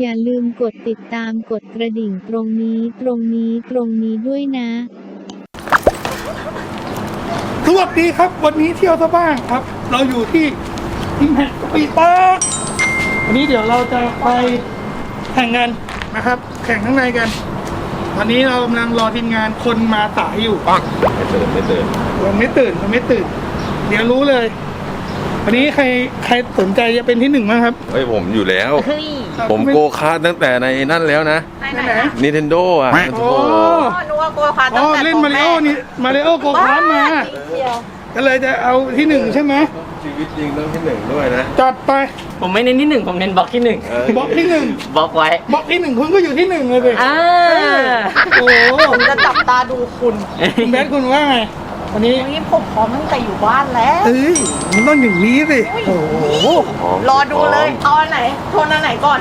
อย่าลืมกดติดตามกดกระดิ่งตรงนี้ ตรงนี้ตรงนี้ด้วยนะ สวัสดีครับ วันนี้เที่ยวซะบ้างครับ เราอยู่ที่อิมแพคปีปาร์ควันนี้เดี๋ยวเราจะไปแข่งกันนะครับ แข่งข้างในกันตอนนี้เรากำลังรอทีมงานคนมาสายอยู่ปังไม่ตื่นไม่ตื่นยังไม่ตื่นยังไม่ตื่น เดี๋ยวรู้เลย วันนี้ใครใครสนใจจะเป็นที่หนึ่งบ้างครับ เฮ้ยผมอยู่แล้วครับ ผมโกคาร์ทตั้งแต่ในนั่นแล้วนะไปไหน Nintendo อะโอ้โอ้โหนึกว่าโกคาร์ทอ๋ตั้องแต่เล่นมาริโอนี่มาริโอโกคาร์ทมา ก็เลยจะเอาที่หนึ่งใช่ไหมชีวิตจริงต้องที่หนึ่งด้วยนะจัดไปผมไม่เน้นที่หนึ่งผมเน้นบล็อกที่หนึ่งเออบล็อกที่หนึ่งบล็อกไว้บล็อกที่หนึ่งคุณก็อยู่ที่หนึ่งเลยสิอ่าโอ้โหผมจะจับตาดูคุณคุณแบทคุณว่าไง วันนี้นี่ผมพร้อมตั้งแต่อยู่บ้านแล้วเอ้ยมันต้องอย่างนี้สิโอ้โหรอดูเลยเอาอันไหนชนอันไหนก่อน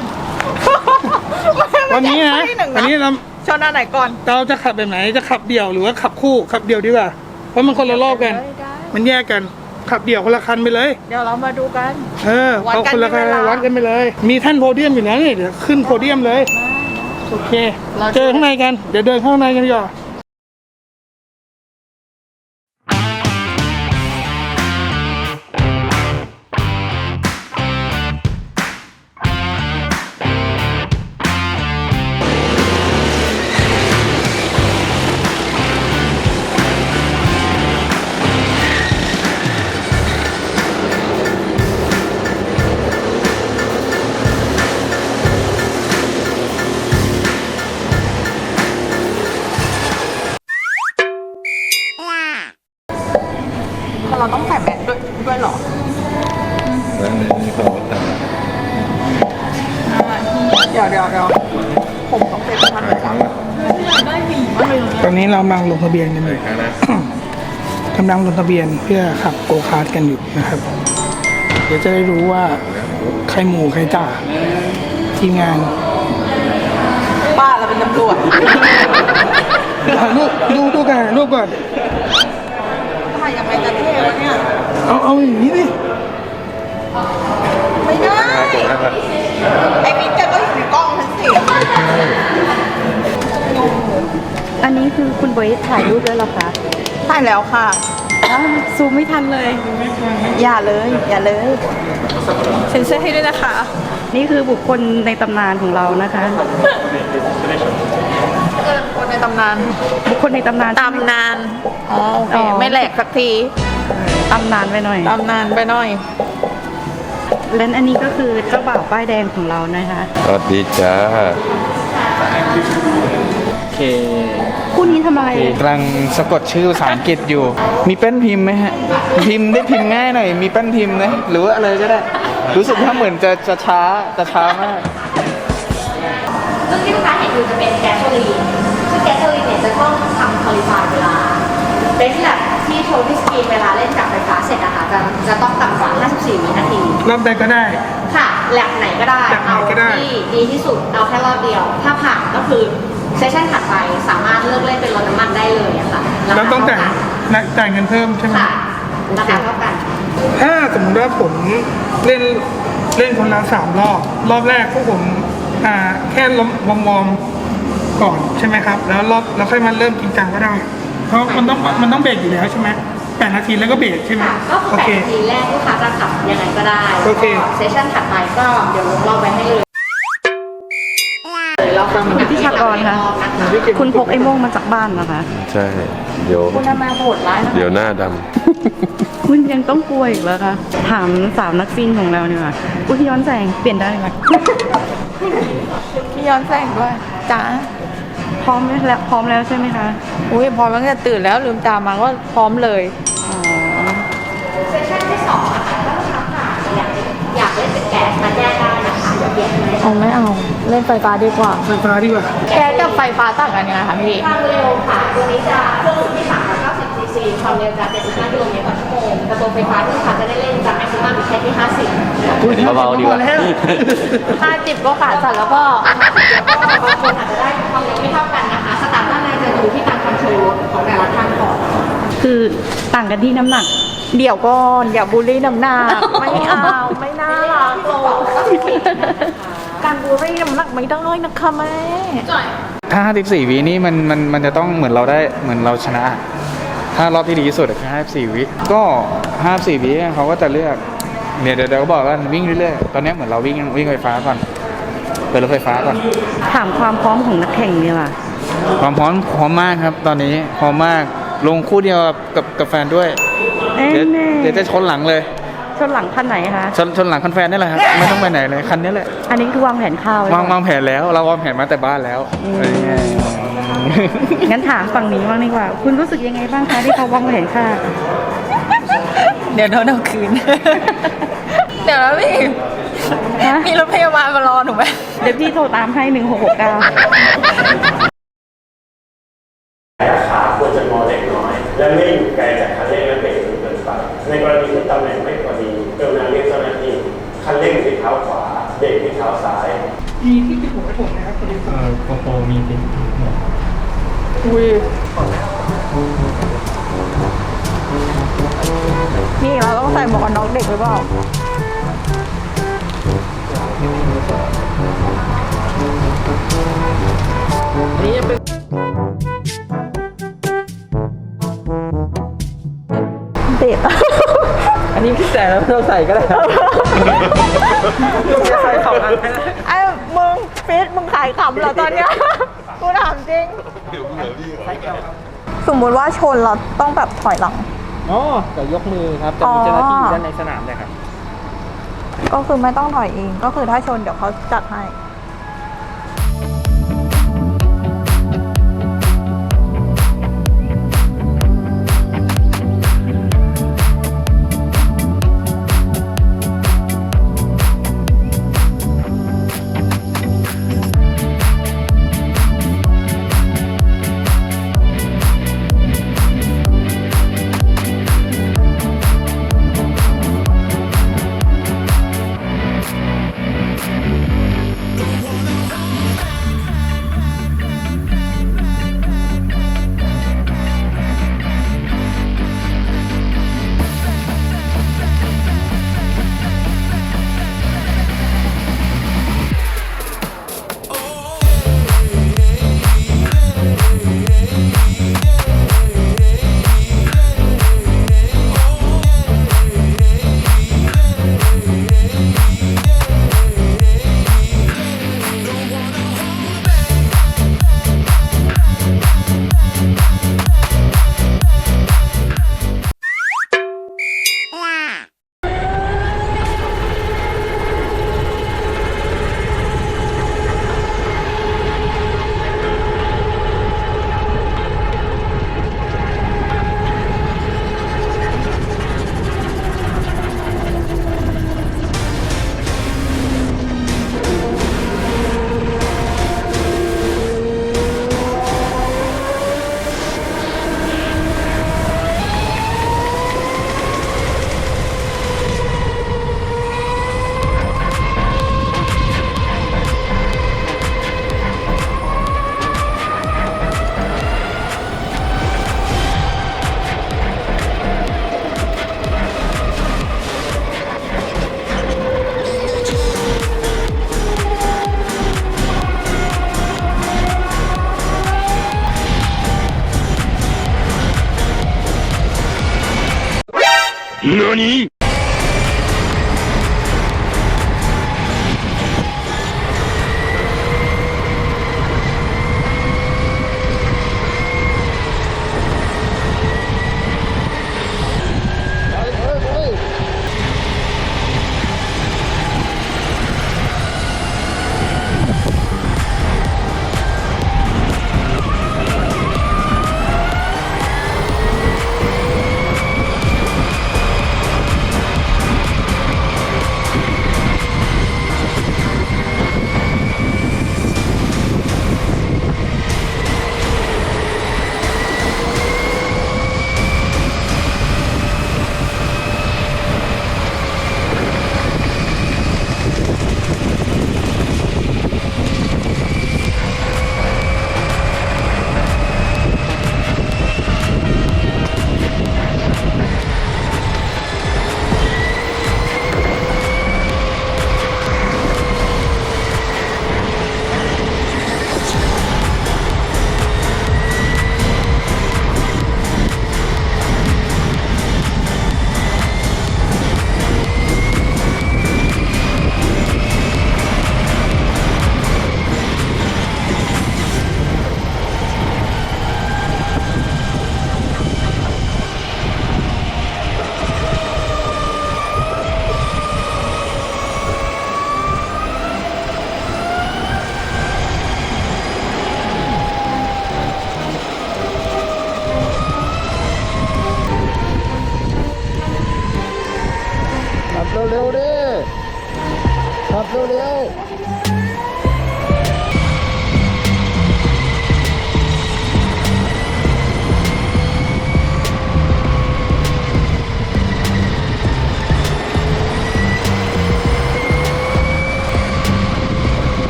วันนี้นะไม่ใช่ที่หนึ่งวันนี้เราชนอันไหนก่อนเราจะขับแบบไหนจะขับเดี่ยวหรือว่าขับคู่ขับเดี่ยวดีกว่าเพราะมันคนละรอบกันได้ได้มันแยกกันขับเดี่ยวคนละคันไปเลย เดี๋ยวเรามาดูกัน เออวัดเอากันคนละคันมีเวลาวัดกันไปเลย มีท่านโพเดียมอยู่นะนี่เดี๋ยวขึ้นโพเดียมเลย โอเคเราเจอข้างในกัน เดี๋ยวเดินเข้าข้างในกันดีกว่า เราต้องใส่แบตด้วยด้วยเหรอแล้วนี่เขาแต่งเดี๋ยวเดี๋ยวเดี๋ยวผมต้องเป็นพันหลายครั้งแล้วตอนนี้เรากำลังลงทะเบียนกันอหลายู่ยครั้งนะกำลังลงทะเบียนเพื่อขับโกคาร์ทกันอยู่นะครับ เดี๋ยวจะได้รู้ว่าใครหมู่ใครจ่าทีมงานป้าเราเป็นตำรวจถ่ายรูปดูดูกันถ่ายรูปก่อนถ่ายยัง ไงจะเท่วะเนี่ย เอาเอาอย่างนี้ดิไม่ได้นะครับไอ้มิ้นแกก็อยู่ในกล้องฉันสิอันนี้คือคุณบอยถ่ายรูปด้วยเหรอคะถ่ายแล้วค่ะ อ้าวซูมไม่ทันเลย อย่าเลย อย่าเลย เซ็นเซอร์ให้ด้วยนะคะ นี่คือบุคคลในตำนานของเรานะคะ คนในตำนานบุคคลในตำนานตำนาน อ๋อโอเค ไม่แหลกสักทีตำนานไปหน่อยตำนานไปหน่อย และอันนี้ก็คือเจ้าบ่าวป้ายแดงของเรานะคะสวัสดีจ้าโอเคคู่นี้ทำอะไรกำลังสะกดชื่อภาษาอังกฤษอยู่ มีแป้นพิมพ์ไหมฮะ พิมพ์ได้พิมพ์ง่ายหน่อย มีแป้นพิมพ์นะ หรือว่าอะไรก็ได้ รู้สึกว่าเหมือนจะจะช้าจะช้ามากซึ่งที่ลูก ค้าเห็นอยู่จะเป็นแก๊สโซลีนซึ่งแก๊สโซลีนเนี่ยจะต้องทำคอลิฟายเวลาเบสแลบที่โชว์ที่สกรีนเวลาเล่นกับไฟฟ้าเสร็จอะค่ะจะจะต้องต่ำกว่า 54 วินาทีรอบใดก็ได้ ค่ะแลบไหนก็ได้แลบไหนเอาก็ได้ที่ดีที่สุด เอาแค่รอบเดียว ถ้าผ่านก็คือเซสชั่นถัดไปสามารถเลิกเล่นเป็นรถน้ำมันได้เลยอะค่ะราแล้วคาต้องเท่าจ่ายกันนะจ่ายเงินเพิ่มใช่ไหมค่ะราคาเท่ากัน ถ้าสมมติว่าผมเล่นเล่นคนละสามรอบ รอบแรกพวกผม อ่าแค่ล้มวอมวอมๆก่อนใช่ไหมครับ แล้วรอบแล้วค่อยมาเริ่มจริงจังก็ได้ เพราะมันต้องมันต้องเบรกอยู่แล้วใช่ไหมแปดนาทีแล้วก็เบรกใช่ไหมค่ะก็คือโอแปเคดนาทีแรกลูกค้าจะขับยังไงก็ได้โอเคเซสชั่นถัดไปก็เดี๋ยวลงรอบไว้ให้เลยเราฟังคุณพิชากรคะ คุณพกไอ้โม่งมาจากบ้านนะคะ ใช่ เดี๋ยว คุณทำไมโหดร้ายนะเดี๋ยวหน้าด คุณยังต้องกลัวอีกเหรอคะถามสาวนักซิ่งของเราเนี่ยว่าอุ้ยย้อนแสงเปลี่ยนได้ไหมพี่ย้อนแสงด้วยจ้าพร้อมไหมแล้วพร้อมแล้วใช่ไหมคะ อุ้ยพร้อมตั้งแต่ตื่นแล้วลืมตามาก็พร้อมเลยอ๋อเซสชั่นที่สองนะคะถ้าลูกค้าค่ะอยากอยากเล่นเป็นแก๊สมาแยกได้นะคะเดี๋ยวแยกให้เอาไม่เอาเล่นไฟฟ้าดีกว่าไฟฟ้าดีกว่าแก๊สกับไฟฟ้าต่างกันยังไงคะพี่ความเร็วค่ะตัวนี้จะเครื่องที่390ซี ซีความเร็วจะ75กิโลเมตรต่อชั่วโมงแต่ตัวไฟฟ้าที่ลูกค้าจะได้เล่นจะแม็กซิมัมอยู่แค่ที่ 50เบาๆดีกว่าแล้วถ้าจิบก็ขาดสั่นแล้วก็แล้วก็บางคนอาจจะได้ความเร็วไม่เท่ากันนะคะสตาร์ทด้านในจะอยู่ที่การคอนโทรลของแต่ละท่านก่อนคือต่างกันที่น้ำหนักเดี๋ยวก่อนอย่าบูลลี่น้ำหนักไม่เอาไม่น่ารักเลยการบูลลี่น้ำหนักไม่ได้นะคะแม่ถ้า54วินี่มันมันมันจะต้องเหมือนเราได้เหมือนเราชนะ ถ้ารอบที่ดีที่สุดอะคือ54 วิก็ 54 วิเขาก็จะเลือกเดี๋ยวเดี๋ยวเดี๋ยวก็บอกว่าวิ่งเรื่อยๆ ตอนนี้เหมือนเราวิ่งวิ่งไฟฟ้าก่อนเปิดรถไฟฟ้าก่อน ถามความพร้อมของนักแข่งดีกว่าความพร้อมพร้อมมากครับ ตอนนี้พร้อมมากลงคู่เดียวกับกับกับแฟนด้วยเอ้ยเดี๋ยวแน่เดี๋ยวจะชนหลังเลย ชนหลังคันไหนคะ ชนชนหลังคันแฟนนี่แหละครับไม่ต้องไปไหนเลยคันนี้แหละอันนี้คือวางแผนข้าวไว้วางก่อนวางแผนแล้วเราวางแผนมาแต่บ้านแล้วอืมเอองั้นถามฝั่งนี้บ้างดีกว่า คุณรู้สึกยังไงบ้างคะที่เขาวางแผนข้าวเดี๋ยวโดนเอาคืน เดี๋ยวนะพี่ฮะมีรถพยาบาลมารอหนูไหม เดี๋ยวพี่โทรตามให้หนึ่งหกหกเก้า ขาควรจะงอเล็กน้อย และไม่อยู่ไกลจากคันเร่งและเบรกจนเกินไปในกรณีที่ตำแหน่งไม่ เบรกที่เท้าซ้ายมีที่ติดหัวให้ผมนะครับพอดีผมโกโปรมีเป็นอุ้ยนี่เราต้องใส่หมวกกันน็อกเด็กหรือเปล่านี่จะเป็นเด็กอันนี้พี่แต่แล้วเราใส่ก็ได้ ไอ้มึงฟิตมึงขายขำเหรอตอนเนี้ยกูถามจริงสมมุติว่าชนเราต้องแบบถอยหลัง อ๋อเดี๋ยวยกมือครับจะมีเจ้าหน้าที่อยู่ด้านในสนามเลยครับ ก็คือไม่ต้องถอยเองก็คือถ้าชนเดี๋ยวเขาจัดให้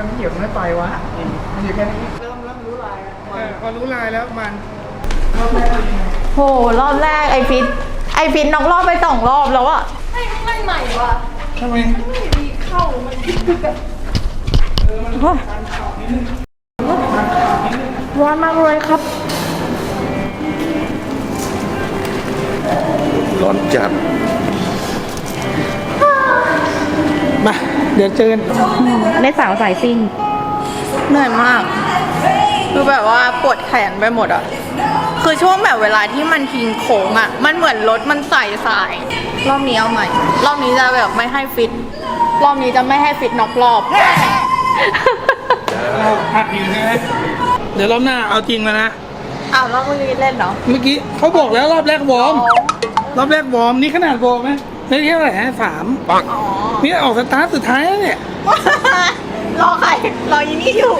ถแล้วมันเหยียบไม่ไปวะมันอยู่แค่นี้เริ่มเริ่มรู้ลายพอรู้ลายแล้วมันโหรอบแรกไอฟิตไอฟิตน้องรอบไปสองรอบแล้วอะทำไมร้อนมากเลยครับ ร้อนจัด มา เดี๋ยวเจอกันในสาวสายซิ่งเหนื่อยมาก คือแบบว่าปวดแขนไปหมดอะคือช่วงแบบเวลาที่มันทิ้งโค้งอะมันเหมือนรถมันใส่สาย รอบนี้เอาใหม่ รอบนี้จะแบบไม่ให้ฟิต รอบนี้จะไม่ให้ฟิตนอกรอบเราหัดอยู่ใช่ไหมเดี๋ยวรอบหน้าเอาจริงแล้วนะอ้าวรอบเมื่อกี้เล่นเนาะเมื่อกี้เขาบอกแล้วรอบแรกวอร์ม รอบแรกวอร์มนี่ขนาดวอร์มไหมไม่ใช่เท่าไหร่ฮะสามอ๋อ นี่ออกสตาร์ทสุดท้ายแล้วเนี่ย รอใคร รอยีนี่อยู่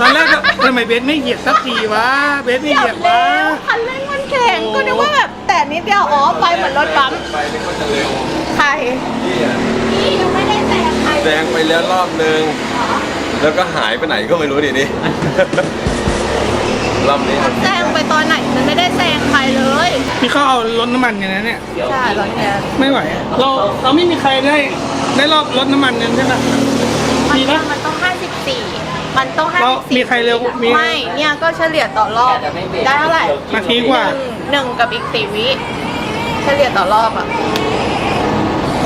ตอนแรกก็ทำไมเบสไม่เหยียบสักทีวะ เบสไม่เหยียบวะคันเร่งมันแข็งก็นึกว่าแบบแต่นิดเดียวอ๋อไปเหมือนรถบัมป์ไปนี่ก็จะเร็วใครนี่อะนี่ยังไม่ได้แซงใครแซงไปแล้วรอบนึง แล้วก็หายไปไหนก็ไม่รู้ดินี่ รอบนี้ มันแซงไปตอนไหนมันไม่ได้แซงใครเลย พี่เขาเอารถน้ำมันกันนะเนี่ย ใช่รถแกไม่ไหว เราเราไม่มีใครได้ได้รอบรถน้ำมันกันใช่ไหมมันมีต้อปะงมันต้อง 54 มันต้องเรา54มีใครเร็วมี ไม่ เนี่ยก็เฉลี่ยต่อรอบ ได้เท่าไหร่นาทีกว่า หนึ่งหนึ่งกับอีกสี่วิ เฉลี่ยต่อรอบอะ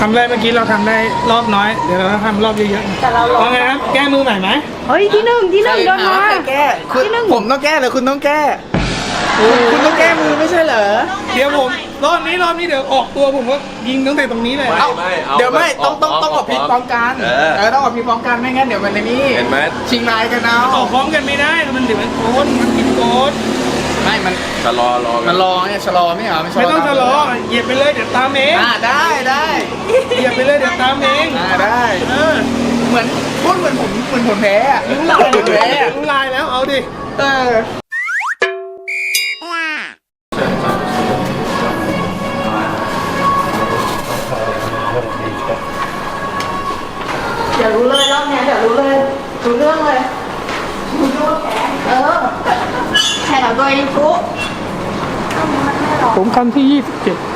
ทำได้เมื่อกี้เราทำได้รอบน้อย เดี๋ยวเราทำรอบเยอะๆแต่เราลองเอาไงครับ แก้มือใหม่ไหมเฮ้ยที่หนึ่งที่หนึ่งโดนมาคุณผมต้องแก้หรือคุณต้องแก้ คุณต้องแก้มือไม่ใช่เหรอ เดี๋ยวผมรอบนี้รอบนี้เดี๋ยวออกตัวผมก็ยิงตั้งแต่ตรงนี้เลยไม่ไม่อาเดี๋ยวไม่แบบต้องต้องต้องออกพลิกพร้อมกันเออ เออต้องออกพลิกพร้อมกันไม่งั้นเดี๋ยวมันในนี้เห็นไหม ชิงนายกันเอาออกพร้อมกันไม่ได้ มันเดี๋ยวมันโกนมันกินโกนไม่มันชะลอรอกัมันรอเนี่ยชะลอไม่เหรอไม่ชะลอไม่ต้องชะลอเหยียบไปเลยเดี๋ยวตามเองอ่าได้ได้เหยียบไปเลยเดี๋ยวตามเองอ่าได้ เออเหมือนพูดเหมือนผมเหมือนผมแพ้อะรู้ลายเหมือนแพ้อะรู้ลายแล้วเอาดิ เออ สงคันที่ 27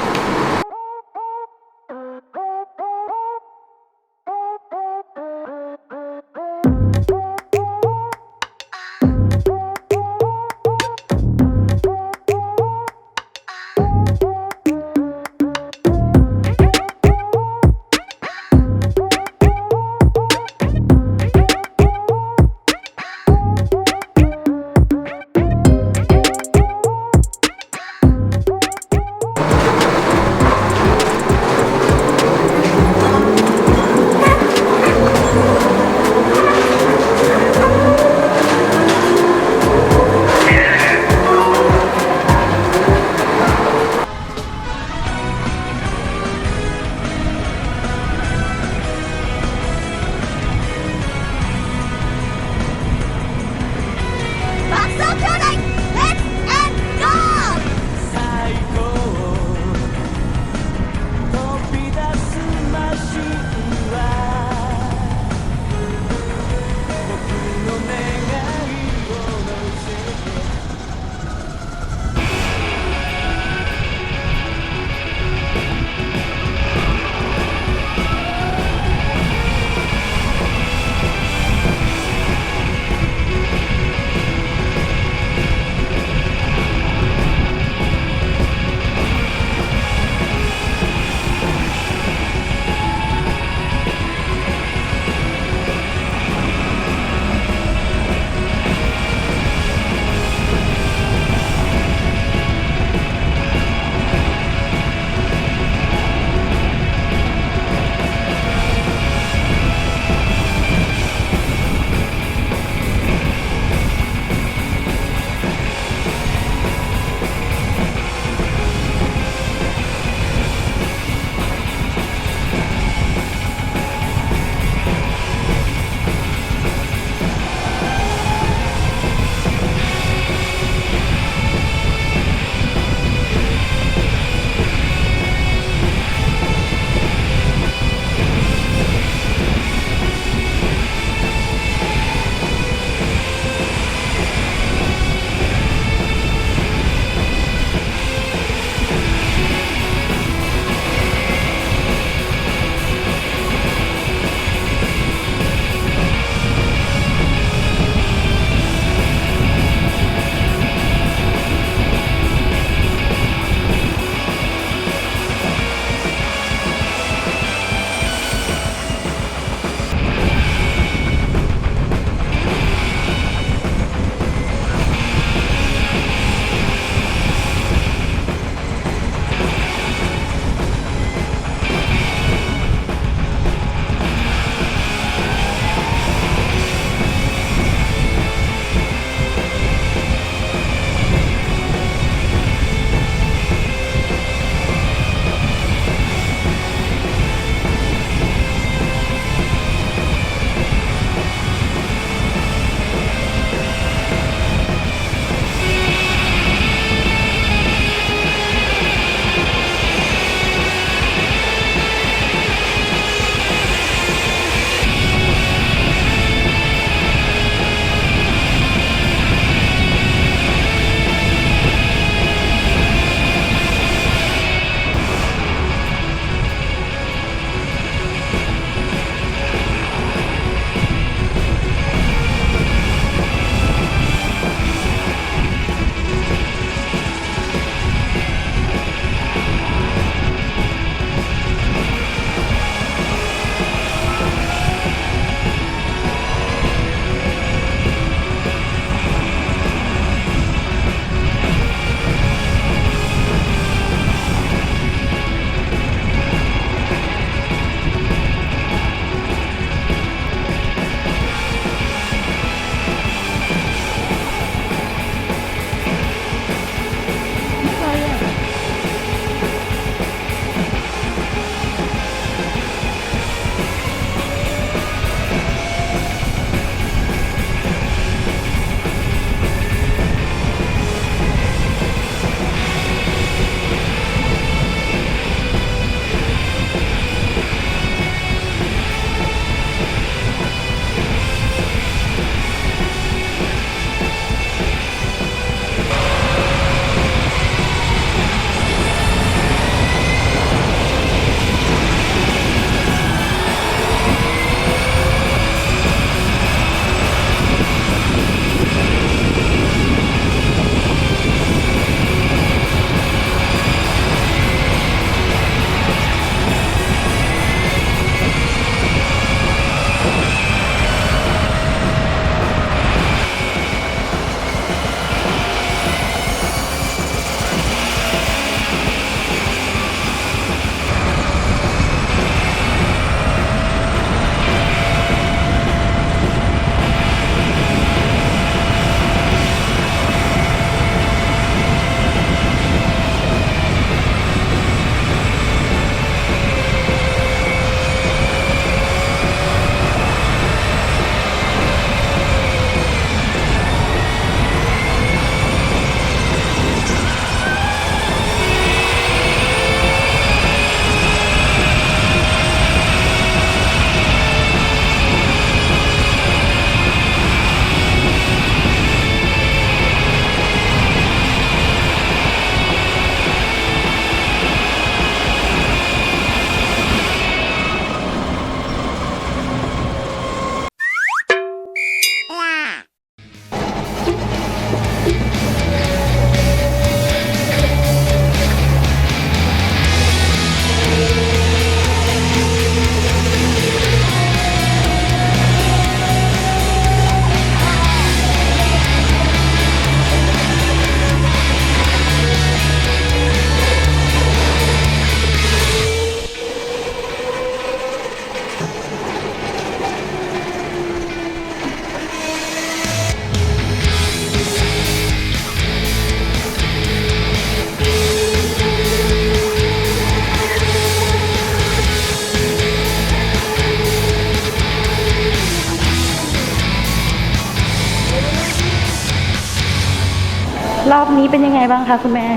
รอบนี้เป็นยังไงบ้างคะคุณแม่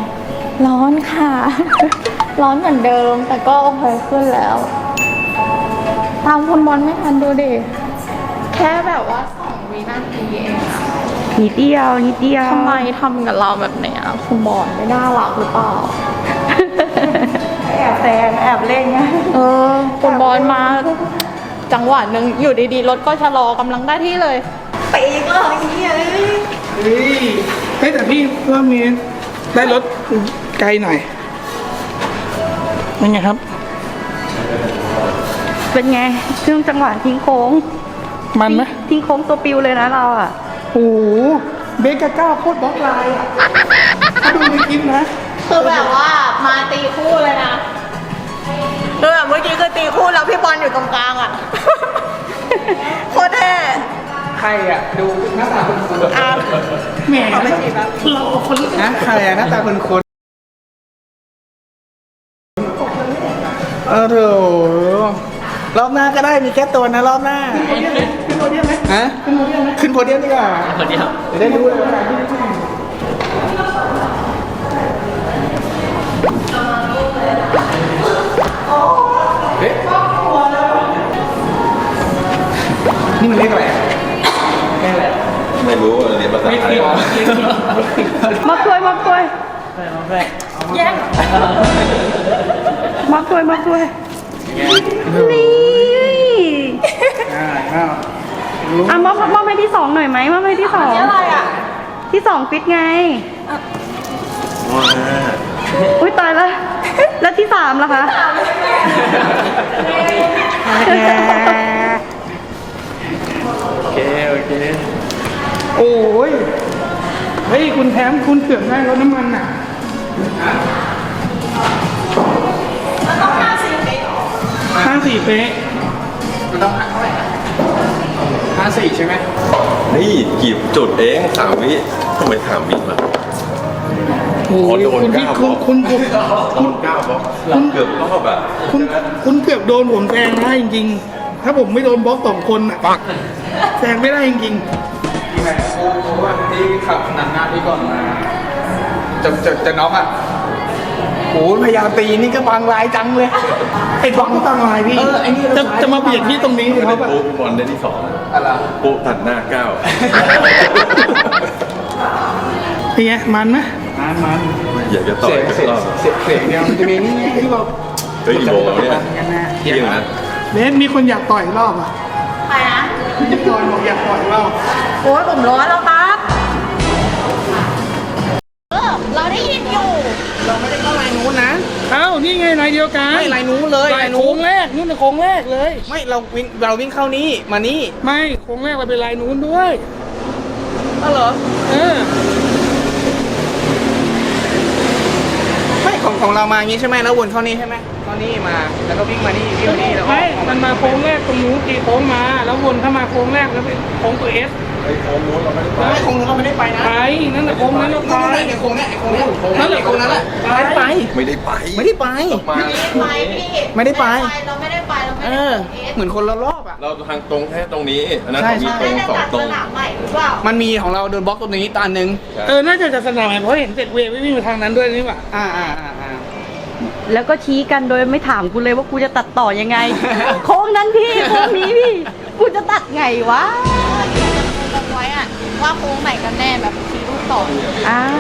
ร้อนค่ะ ร้อนเหมือนเดิม แต่ก็โอเคขึ้นแล้ว ตามคุณบอลไม่ทันดูดิแค่แบบว่าสองวินาทีเองอะนิดเดียว นิดเดียว ทำไมทำกับเราแบบเนี้ยคุณบอลไม่น่ารักหรือเปล่า แอบแซงแอบเล่นไงเออคุณบอลมา จังหวะหนึ่งอยู่ดีๆรถก็ชะลอกำลังได้ที่เลยไปอีกเลยเนี่ยเฮ้ยเฮ้ยแต่พี่รอบนี้ได้รถไกลหน่อยเป็นไงครับ เป็นไงช่วงจังหวะทิ้งโค้งมันไหมทิ้งโค้งตัวปิวเลยนะเราอะโอ้โหเบกาก้าโคตรบล็อกไลน์อะถ้าดูในคลิปนะคือแบบว่ามาตีคู่เลยนะคือแบบเมื่อกี้คือตีคู่แล้วพี่บอลอยู่ตรงกลางอะ โคตรเท่ ใครอะดูหน้าตาคนคนอะแหมเราคนนะใครอะหน้าตาคนคนเออโถรอบหน้าก็ได้มีแค่ตัวนะรอบหน้าขึ้นโพเดียมไหมฮะขึ้นโพเดียมไหมขึ้นโพเดียมดีกว่าคนเดียวจะได้รู้เลยว่าเฮ้ยนี่มันเรียกอะไรอะเรียกอะไร ไม่ รู้เรียนภาษาไทยมากล้วยมากล้วยแย่งมากล้วยมากล้วยนี่อ่าอ้าวอะมอบมอบให้ที่สองหน่อยไหมมอบให้ที่สองอะไรอะที่สองฟิตไงอุ้ยตายแล้วแล้วที่สามล่ะคะโอเคโอเค โอ้ย เฮ้ย คุณแถมคุณเกือบได้รถน้ำมันอะห้าสี่เป๊ะมันต้องหักเท่าไหร่นะห้าสี่ใช่ไหมนี่กี่จุดเองสามวิทำไมสามวิมา โอ้อ๋อยโดนคุณพี่เก้าคุณบล็อกคุณคุณคุณเก้าบล็อกเกือบรอบอะคุณคุณเกือบโดนผมแซงได้จริงๆ ถ้าผมไม่โดนบล็อกสองคนอะแซงไม่ได้จริงที่ ไหนกูกูว่าที่ขับนำหน้าพี่ก่อนมาจะจะจะน็อกอะโอ้ยพยายามตีนี่ก็บางลายจังเลยๆไอ้บล็อกตั้งอะไรพี่เออไอ้นี่จะจะมาเบียดพี่ตรงนี้เลยครับปุ๊บอลได้ที่สองอะไรปุ๊บตัดหน้าเก้าเป็นไงมันไหมมันมันอยากจะต่อเสียยงกันเสียงรอบเสียงเสียงเดียวมันจะมีนี่ที่เราเฮ้ยกี่โมงแล้วเนี่ยเที่ยงนะเบสมีคนอยากต่อยอีกรอบอะใครนะ พี่บอลบอกอยากต่อยอีกรอบโอ้ยผมร้อนแล้วครับเออเราได้ยินอยู่ เราไม่ได้เข้าลายนู้นนะ เอ้านี่ไงลายเดียวกันไม่ลายนู้นเลยลาลายยโค้นู้งนแรกนู่นน่ะโค้งแรกเลย ไม่เราวิ่งเราวิ่งเข้านี่มานี่ไม่โค้งแรกมันเป็นลายนู้นด้วยอ๋อเหรอ เออ ไม่ ของของเรามาอย่างงี้ใช่ไหมแล้ววนเข้านี่ใช่ไหมเข้านี่มา แล้วก็วิ่งมานี่วิ่งมานี่แล้วก็ไม่มันมาโค้งแรกตรงนู้นตีโค้งมา แล้ววนเข้ามาโค้งแรกแล้วเป็นโค้งตัวเอสไอ้โค้งนู้นเราไม่ได้ไปไม่คงนึงก็ไม่ได้ไปนะไปนั่นแหละโค้งนั้นเราไปไอ้โค้งเนี้ยไอ้โค้งเนี้ยนั่นแหละโค้งนั้นแหละไปไปไม่ได้ไปไม่ได้ไปต้องมาไปพี่ไม่ได้ไปเราไม่ได้ไปเราไม่เอได้อไปเหมือนคนละรอบอะเราทางตรงแค่ตรงนี้อันนั้นใช่เขามีใช่ตรงสองตรงสนามใหม่หรือเปล่ามันมีของเราโดนบล็อกตรงนี้ตาหนึ่งเออน่าจะจะสนามไหนเพราะเห็นเสร็จเวย์วิ่งไปทางนั้นด้วยนี่หว่าอ่าอ่าอ่าอ่า แล้วก็ชี้กันโดยไม่ถามกูเลยว่ากูจะตัดต่อยังไง โค้งนั้นพี่โค้งนี้พี่ กูจะตัดไงวะลงไว้อะว่าโค้งไหนกันแน่แบบชี้ลูกต่ออ้าว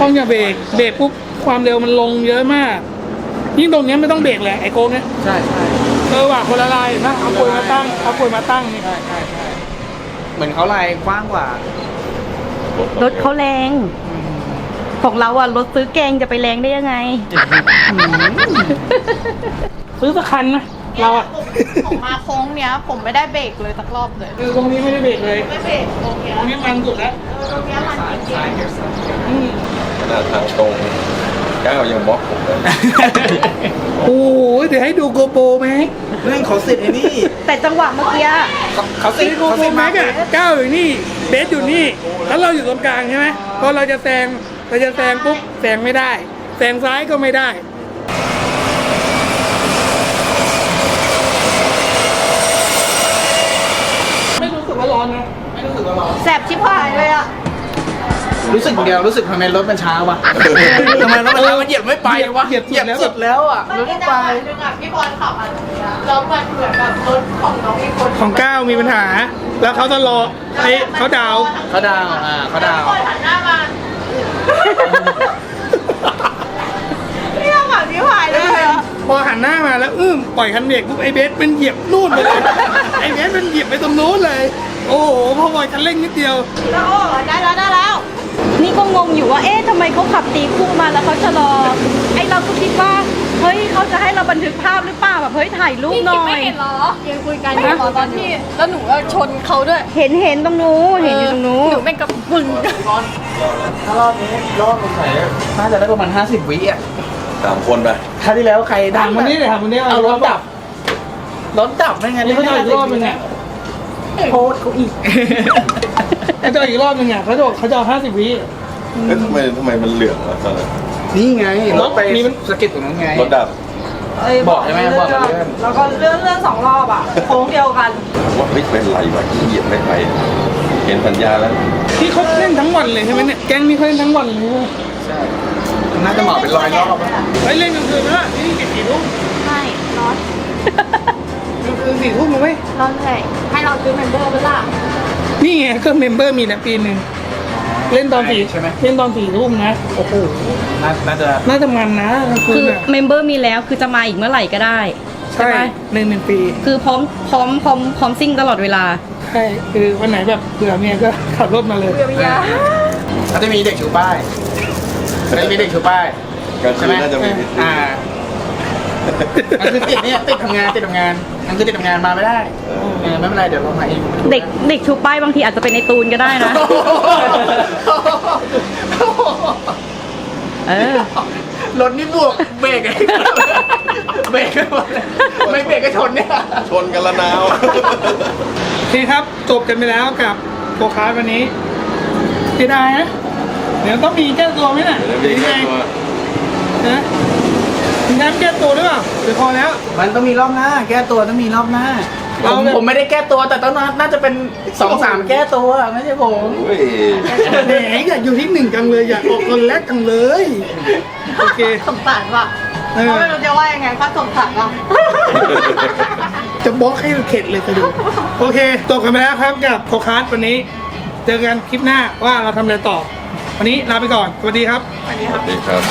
ต้องอย่าเบรกเบรกปุ๊บความเร็วมันลงเยอะมาก ยิ่งตรงเนี้ยไม่ต้องเบรกเลยไอ้โค้งเนี้ยใช่ใช่เออว่ะคนละลายนะเอากลวยมาตั้งเอากลวยมาตั้งนี่ใช่ใช่ใช่เหมือนเขาลายกว้างกว่ารถเขาแรง ของเราอะรถซื้อแกงจะไปแรงได้ยังไง ซื้อสักคันนะเราอะผมมาโค้งเนี้ย ผมไม่ได้เบรกเลยสักรอบเลย คือตรงนี้ไม่ได้เบรกเลยไม่เบรกตรงเนี้ยตรงนี้มันสุดแล้วตรงเนี้ยมันจริงอืมขนาดทางตรงเก้ายังบล็อกผมเลยโอ้โหเดี๋ยวให้ดูโกโปรแม็กเรื่องเขาสิทธิ์ไอ้นี่แต่จังหวะเมื่อกี้เขาเขาสิทซีธิ์โกเขาโปรสิทธิ์แม็มากอะก้าวอยู่นี่ เบสอยู่นี่ แล้วเราอยู่ตรงกลางใช่ไหมพอเราจะแซง เราจะแซงปุ๊บแซงไม่ได้แซงซ้ายก็ไม่ได้ไม่รู้สึกว่าร้อนนะไม่รู้สึกว่าร้อนๆแสบชิบหายเลยอะมรู้สึกเดียวรู้สึกทำไมรถมันช้าวะ ทำไมรถมันช้ามันเหยียบไม่ไปวะเหยียบสุดแล้วสุดแล้วอะรถไม่ไม่ไปไปนึงอะพี่บอลขับมาแล้วมันเหมือนแบบรถของน้องอีกคนของก้าวมีปัญหา แล้วเขาจะรอไอ้เขาดาวน์เขาดาวอ่าเขาดาวพี่บอลหันหน้ามา พี่ทำแบบนี้หายเลยอะพอหันหน้ามาแล้วอื้มปล่อยคันเบรกปุ๊บไอ้เบสมันเหยียบนู่นไปเลยไอ้เบสมันเหยียบไปตรงนู้นเลย โอ้โหพอปล่อยคันเร่งนิดเดียวแล้วโอ้ได้แล้วได้แล้ว นี่ก็งงอยู่ว่า เอ๊ะทำไมเขาขับตีคู่มาแล้วเขาชะลอ ไอเราก็คิดว่า เฮ้ยเขาจะให้เราบันทึกภาพหรือเปล่าแบบเฮ้ยถ่ายรูปหน่อย ยังคุยกันอยู่ตอนที่แล้วหนูก็ชนเขาด้วยเห็นเห็นตรงนู้นเห็นอยู่ตรงนู้นหนูแม่งกับปึ้งถ้ารอบนี้รอบสงสัยน่าจะได้ประมาณ 50 วิอะสามคนไปคราวที่แล้วใครดัถางมวันนี้เลยถามวันนี้เอารถดับ รถดับไม่งั้นนี่เขาจะอีกรอบนึงอะโพสต์เขาอีกเขาจะอีกรอบนึงอะเขาจะบอกเขาจะเอาห้าสิบวิเอ๊ะทำไมทำไมมันเหลืองวะตอนนั้นนี่ไงรถไปมีมันสะกิดตรงนั้นไง รถดับบอกใช่ไหมบอกเลื่อนแล้วก็เลื่อนเลื่อนสองรอบอะโค้งเดียวกันว่าเฮ้ยเป็นไรวะเหยียบไม่ไป เห็นสัญญาณแล้วที่เขาเล่นทั้งวันเลยใช่ไหมเนี่ยแก๊งนี้เขาเล่นทั้งวันเลย ใช่ไหมใช่น่าจะเหมาะเป็นร้อยรอบไปเล่นกลางคืนนะนี่กี่สี่ทุ่มไม่ร้อนกลางคืน สี่ทุ่มมั้ยร้อนเลยให้เราซื้อเมมเบอร์เวลานี่ไงก็เมมเบอร์มีนะปีหนึ่งเล่นตอนสี่ใช่ไหม เล่นตอนสี่ทุ่มนะโอ้โหน่าน่าจะน่าจะมันนะกลางคืคืนออะเมมเบอร์มีแล้วคือจะมาอีกเมื่อไหร่ก็ได้ใช่ไหม หนึ่งหนึ่งปีคือพร้อมพร้อมพร้อมพร้อมซิ่งตลอดเวลา ใช่คือวันไหนแบบเบื่อเมียก็ขับรถมาเลยเขาจะมีเด็กชูป้ายเขาจะมีเด็กชูป้ายกลางคืใช่นไหมน่าจะมีพิธีอ่าอันคือติดเนี่ยติดทำงานติดทำงาน อันคือติดทำงานมาไม่ได้เออไม่เป็นไรเดี๋ยวเรามาเองเด็กเด็กชูป้ายบางทีอาจจะเป็นในตูนก็ได้นะ เออ รถนี่บวกเบรกไงเบรกไม่หมดเลยไม่เบรกก็ชนเนี่ย ชนกันละนาว โอเคครับ จบกันไปแล้วกับโปรคาร์ดวันนี้เสียดายนะ เดี๋ยวต้องมีแก้ตัวไหมน่ะเดี๋ยวมีแค่ตัว นะ มีน้ำแก้ตัวหรือเปล่าหรือพอแล้ว มันต้องมีรอบหน้า แก้ตัวต้องมีรอบหน้า ผเรามเนี่ย ผมไม่ได้แก้ตัวแต่ต้องน่าจะเป็นสองสามแก้ตัวไม่ใช่ผมเฮ้ยแหมอยากอยู่ที่หนึ่งจังเลยอยากออกคนแรกจังเลยโอเค สงสารว่ะเออเพราะไม่รู้จะว่ายังไงก็สงสารว่ะ จะบล็อกให้เข็ดเลยจะดูโอเคจบกันไปแล้วครับกับโคคาร์ดวันนี้ เจอกันคลิปหน้าว่าเราทำอะไรต่อ วันนี้ลาไปก่อน สวัสดีครับ สวัสดีครับ